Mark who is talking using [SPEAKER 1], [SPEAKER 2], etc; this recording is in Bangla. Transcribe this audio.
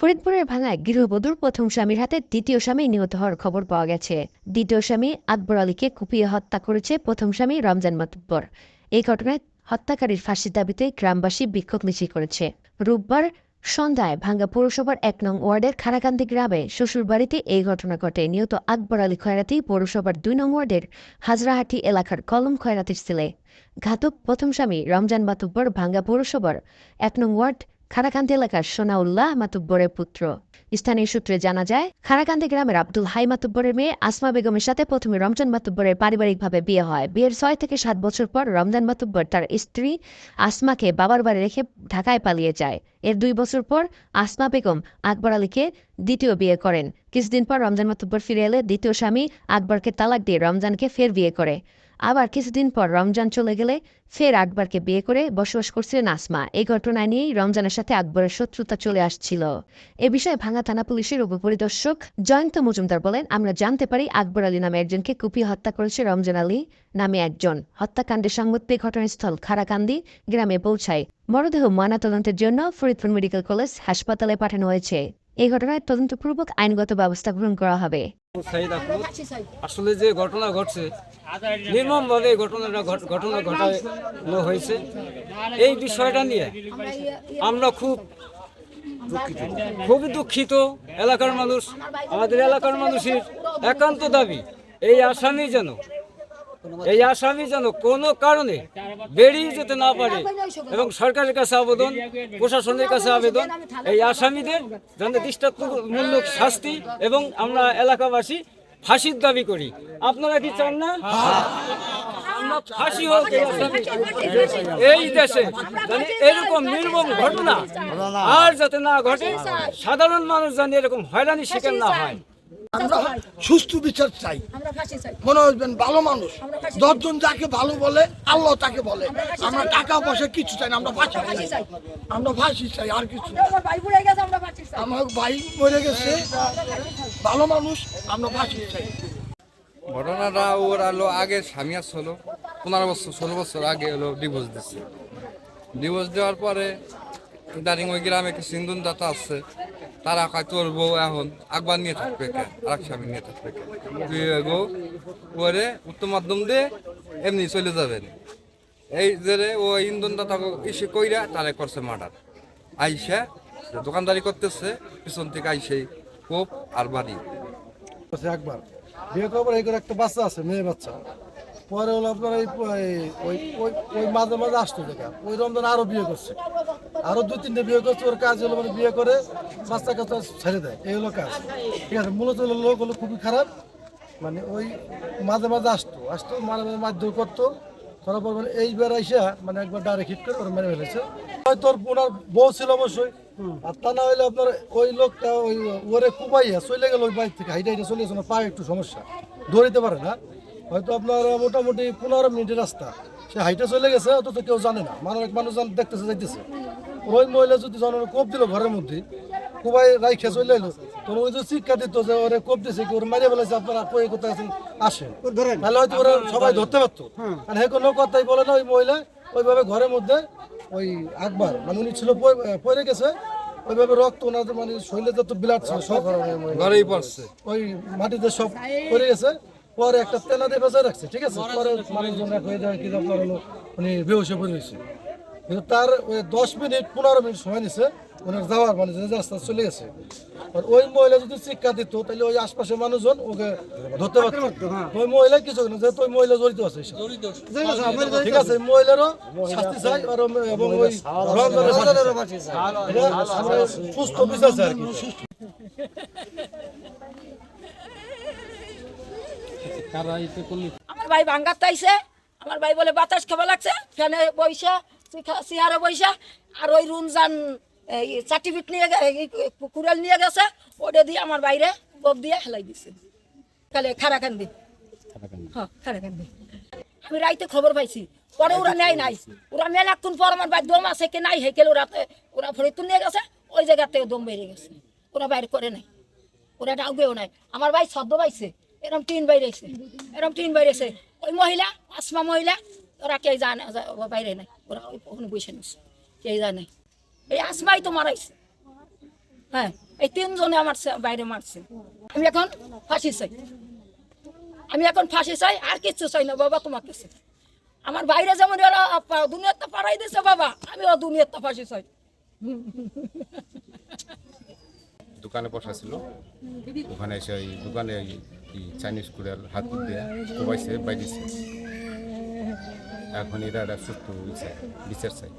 [SPEAKER 1] ফরিদপুরের ভাঙায় গৃহবধূর প্রথম স্বামীর হাতে দ্বিতীয় স্বামী নিহত হওয়ার খবর পাওয়া গেছে। দ্বিতীয় স্বামী আকবর আলীকে কুপিয়ে হত্যা করেছে প্রথম স্বামী রমজান মাতুব্বর। এই ঘটনায় হত্যাকারীর ফাঁসির দাবিতে গ্রামবাসী বিক্ষোভ মিছিল করেছে। রোববার সন্ধ্যায় ভাঙ্গা পৌরসভার এক নং ওয়ার্ডের খারাকান্দি গ্রামে শ্বশুরবাড়িতে এই ঘটনা ঘটে। নিহত আকবর আলী খয়রাতি পৌরসভার দুই নং ওয়ার্ডের হাজরাহাটি এলাকার কলম খয়রাতির ছেলে। ঘাতক প্রথম স্বামী রমজান মাতুব্বর ভাঙ্গা পৌরসভার এক নং ওয়ার্ড খারাকান্দি এলাকার সোনাউল্লাহ মাতুব্বরের পুত্র। স্থানীয় সূত্রে জানা যায়, খারাকান্দি গ্রামের আব্দুল হাই মাতুব্বরের মেয়ে আসমা বেগমের সাথে প্রথমে রমজান মাতুব্বরের পারিবারিকভাবে বিয়ে হয়। বিয়ের ছয় থেকে সাত বছর পর রমজান মাতুব্বর তার স্ত্রী আসমাকে বাবার বাড়ি রেখে ঢাকায় পালিয়ে যায়। এর দুই বছর পর আসমা বেগম আকবর আলীকে দ্বিতীয় বিয়ে করেন। কিছুদিন পর রমজান মাতুব্বর ফিরে এলে দ্বিতীয় স্বামী আকবরকে তালাক দিয়ে রমজানকে ফের বিয়ে করে। আবার কিছুদিন পর রমজান চলে গেলে ফের আকবরকে বিয়ে করে বসবাস করছিলেন আসমা। এই ঘটনা নিয়েই রমজানের সাথে আকবরের শত্রুতা চলে আসছিল। এ বিষয়ে ভাঙা থানা পুলিশের উপপরিদর্শক জয়ন্ত মজুমদার বলেন, আমরা জানতে পারি আকবর আলী নামে একজনকে কুপিয়ে হত্যা করেছে রমজান আলী নামে একজন। হত্যাকাণ্ডের সংবাদ ঘটনাস্থল খারাকান্দি গ্রামে পৌঁছায়। মরদেহ ময়নাতদন্তের জন্য ফরিদপুর মেডিকেল কলেজ হাসপাতালে পাঠানো হয়েছে। এই ঘটনায় তদন্তপূর্বক আইনগত ব্যবস্থা গ্রহণ করা হবে।
[SPEAKER 2] সাইদ আহমদ আসলে যে ঘটনা ঘটছে নির্মমভাবে ঘটনাটা ঘটনা ঘটানো হয়েছে। এই বিষয়টা নিয়ে আমরা খুব খুবই দুঃখিত এলাকার মানুষ। আমাদের এলাকার মানুষের একান্ত দাবি এই আসামি যেন এই আসামি যেন কোনো কারণে বেরিয়ে যেতে না পারে এবং সরকারের কাছে আবেদন, প্রশাসনের কাছে আবেদন, এই আসামিদের যেন দৃষ্টান্তমূলক শাস্তি এবং আমরা এলাকাবাসী ফাঁসির দাবি করি। আপনারা কি চান না? ফাঁসি হোক এই দেশে এরকম নির্মম ঘটনা আর যাতে না ঘটে, সাধারণ মানুষ যেন এরকম হয়রানির শিকার না হয়।
[SPEAKER 3] আমরা সুস্থ বিচার চাই
[SPEAKER 4] আমরা ফাঁসি চাই
[SPEAKER 3] মনে হবেন ভালো মানুষ দশজন যাকে ভালো বলে আল্লাহ তাকে বলে আমরা টাকা পয়সা কিছু চাই না আমরা ফাঁসি চাই আমরা ফাঁসি চাই আর কিছু
[SPEAKER 4] আমার ভাই আমরা ফাঁসি
[SPEAKER 3] ভাই মরে গেছে ভালো মানুষ আমরা ফাঁসি চাই
[SPEAKER 5] ঘটনাটা ওর আলো আগে স্বামী হলো পনেরো বছর ষোলো বছর আগে হলো ডিভোর্স দিচ্ছে ডিভোর্স দেওয়ার পরে দারিং ওই গ্রামে কিছু সিন্ধুন দাতা আছে তারা কয়, তোর বউ এখন আকবার নিয়ে থাকবে কে আর এক স্বামী নিয়ে থাকবে কে তুই গো ওরে উচ্চ মাধ্যম দিয়ে এমনি চলে যাবেন এই যে ও ইন্দন দাতা ইসে কইরা তারে করছে মার্ডার। আইসা দোকানদারি করতেছে, পিছন থেকে আইসে কোপ আর বাড়ি।
[SPEAKER 6] একবার বিয়ে করার পর এই করে একটা বাচ্চা আছে, মেয়ে বাচ্চা। পরে হলো আপনার ওই ওই ওই মাঝে মাঝে আসতো দেখা ওই রমজান আরও বিয়ে করছে। আরও দু তিনটে বিয়ে করছে, ওর কাজ হলো মানে বিয়ে করে বাচ্চা কাচ্চা ছেড়ে দেয়। এই হলো কাজ। ঠিক আছে, মূলত হলো লোক হলো খুবই খারাপ। মানে ওই মাঝে মাঝে আসতো। আসতো, মাঝে মাঝে মারধর করতো। করার পর মানে এইবার আইসা মানে একবার ডাইরেক্ট হিট করে ওরা মেরে ফেলেছে। হয়তো ওনার বউ ছিল অবশ্যই। আর তা না হইলে আপনার ওই লোকটা ওই ওরে কুবাইয়া চলে গেল ওই বাইক থেকে। হাইটে হাইটে চলে গেছে পায়ে একটু সমস্যা। ধরিতে পারে না। হয়তো আপনার মোটামুটি পনেরো মিনিটের রাস্তা। সে হাইটে চলে গেছে অথচ কেউ জানে না। মানুষ এক মানুষ জান- দেখতেছে যাইতেছে। ওই মহিলা যদি জনের কোপ দিল ঘরের মধ্যে কুবাই রাইখে চলে এলো তো ওই যে শিক্ষা দিত যে ওরে কোপ দিছে কি ওর মারিয়ে বলেছে আপনারা কই কোথায় আছেন? আসেন। তাহলে হয়তো ওরা সবাই ধরতে পারতো। আর হে কোনো কথাই বলে না ওই মহিলা। ওইভাবে ঘরের মধ্যে ওই আকবার মানে উনি ছিল পড়ে- পড়ে গেছে। ওইভাবে রক্ত ওনাদের মানে শরীরে যত বিলাট ছিল সব
[SPEAKER 5] ঘরেই পড়ছে।
[SPEAKER 6] ওই মাটিতে সব পড়ে গেছে। পরে একটা তেনা দিয়ে বেঁচে রাখছে ঠিক আছে? পরে মানুষজন এক হয়ে যায় কি আপনার হলো উনি বেহসে পড়ে গেছে কিন্তু তার ওই দশ মিনিট পনেরো মিনিট সময় নিছে ওনার যাওয়ার মানে যে রাস্তা চলে গেছে। আর ওই মহিলা যদি শিক্ষা দিত তাহলে ওই আশপাশের মানুষজন ওকে ধরতে পারতো। ওই মহিলা কিছু না যেহেতু ওই মহিলা জড়িত আছে ঠিক আছে মহিলারও শাস্তি চাই আর এবং ওই সুস্থ বিচার চাই আর কি।
[SPEAKER 4] আমার ভাই ভাঙ্গার তাইছে। আমার ভাই বলে বাতাস খাওয়া লাগছে? ফ্যানে বইসা চেয়ারে বইসা। আর ওই রুমজান সার্টিফিকেট নিয়ে কুড়াল নিয়ে গেছে। ওটা দিয়ে আমার বাইরে গোপ দিয়ে হেলাই দিছে। কালে খারাকান্দি। হ্যাঁ খারাকান্দি। আমি রাইতে খবর পাইছি। পরে ওরা নেয় নাই। ওরা মেলাক্ষণ পর আমার ভাই দম আছে কি নাই হেকেল ওরা ওরা ফরিদপুর নিয়ে গেছে। ওই জায়গা থেকে দম বেরিয়ে গেছে। ওরা বাইরে করে নাই। ওরা ডাকবেও নাই। আমার ভাই ছদ্ম পাইছে। এরম টিন বাইরেছে, এরম টিন বাইরেছে। ওই মহিলা, আসমা মহিলা, ওরা কে জানে বাইরে নাই। ওরা ওই ওখানে বসে নিছে কে জানে। এই আসমাই তো মারাইছে। হ্যাঁ এই তিনজনে আমার বাইরে মারছে। আমি এখন ফাঁসি চাই। আমি এখন ফাঁসি চাই, আর কিচ্ছু চাই না, বাবা তোমার কাছে আমার বাইরে যেমন ওরা দুনিয়াতে পাড়াই দিছে, বাবা, আমিও দুনিয়াতে ফাঁসি চাই।
[SPEAKER 7] দোকানে বসা ছিল ওখানে এসে ওই দোকানে ওই চাইনিজ কুড়াল হাত দিয়ে কোবাইছে, বাইরেছে। এখন এরা সুস্থ বিচার চাই।